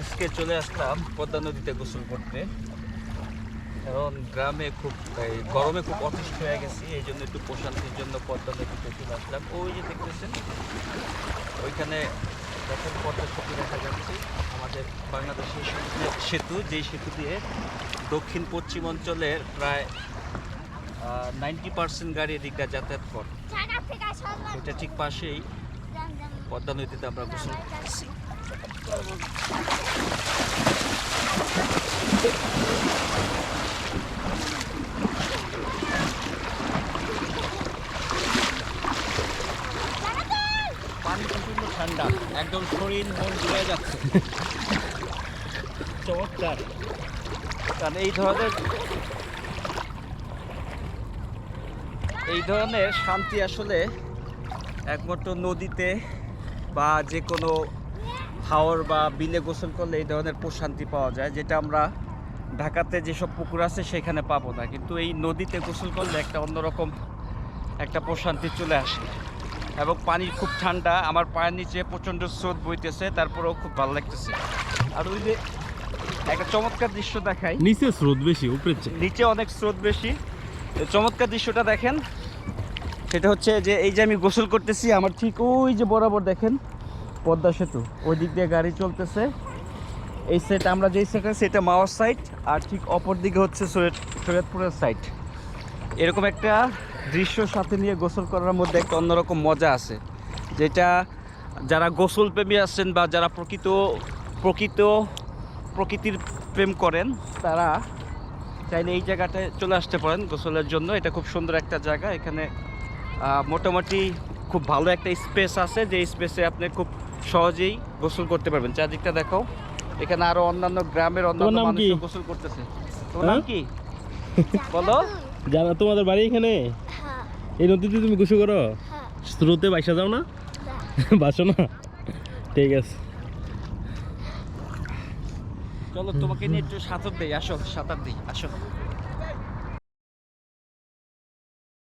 আজকে চলে আসলাম পদ্মা নদীতে গোসল করতে। কারণ গ্রামে খুব গরমে খুব অতিষ্ঠ হয়ে গেছি, এই জন্য একটু প্রশান্তির জন্য পদ্মা নদীতে চলে আসলাম। ওই যে দেখতেছেন, ওইখানে দেখেন পদ্মা সেতু দেখা যাচ্ছে। আমাদের বাংলাদেশের সেতু, যেই সেতু দিয়ে দক্ষিণ পশ্চিম অঞ্চলের প্রায় নাইনটি পার্সেন্ট গাড়ি এদিকটা যাতায়াত করে। এটা ঠিক পাশেই পদ্মা নদীতে আমরা গোসল করতেছি পানি প্রচণ্ড ঠান্ডা, একদম শরীর মন জুড়ে যাচ্ছে। চমৎকার। কারণ এই ধরনের এই ধরনের শান্তি আসলে একমাত্র নদীতে বা যে কোনো হাওর বা বিলে গোসল করলে এই ধরনের প্রশান্তি পাওয়া যায় যেটা আমরা ঢাকাতে যেসব পুকুর আছে সেখানে পাবো না। কিন্তু এই নদীতে গোসল করলে একটা অন্যরকম একটা প্রশান্তি চলে আসে এবং পানি খুব ঠান্ডা আমার পায়ের নিচে প্রচণ্ড স্রোত বইতেছে তারপরেও খুব ভালো লাগতেছে। আর ওই যে একটা চমৎকার দৃশ্য দেখায় নিচে স্রোত বেশি উপরে নিচে অনেক স্রোত বেশি। চমৎকার দৃশ্যটা দেখেন। সেটা হচ্ছে যে এই যে আমি গোসল করতেছি, আমার ঠিক ওই যে বরাবর দেখেন, পদ্মা সেতু। ওই দিক দিয়ে গাড়ি চলতেছে। এই সাইড আমরা যেই সাইড এটা মাওয়ার সাইড আর ঠিক অপর দিকে হচ্ছে সৈয়দ সৈয়দপুরের সাইড এরকম একটা দৃশ্য সাথে নিয়ে গোসল করার মধ্যে একটা অন্যরকম মজা আছে, যেটা যারা গোসল প্রেমী আছেন বা যারা প্রকৃত প্রকৃত প্রকৃতির প্রেম করেন, তারা চাইলে এই জায়গাটায় চলে আসতে পারেন গোসলের জন্য। এটা খুব সুন্দর একটা জায়গা। এখানে মোটামুটি খুব ভালো একটা স্পেস আছে যে স্পেসে আপনি খুব সহজেই গোসল করতে পারবেন। চারদিকটা দেখাও এখানে আরও অন্যান্য গ্রামের অন্যান্য? মানুষও গোসল করতেছে। তোমার নাম হ্যাঁ? কি? বলো। জানা তোমাদের বাড়ি এখানে? হ্যাঁ। এই নদীতে তুমি গোসল করো? হ্যাঁ। স্রোতে বাইসা যাও না। বাসো না? ঠিক আছে। চলো তোমাকে নিয়ে একটু সাঁতার দিই আসো সাঁতার দিই আসো।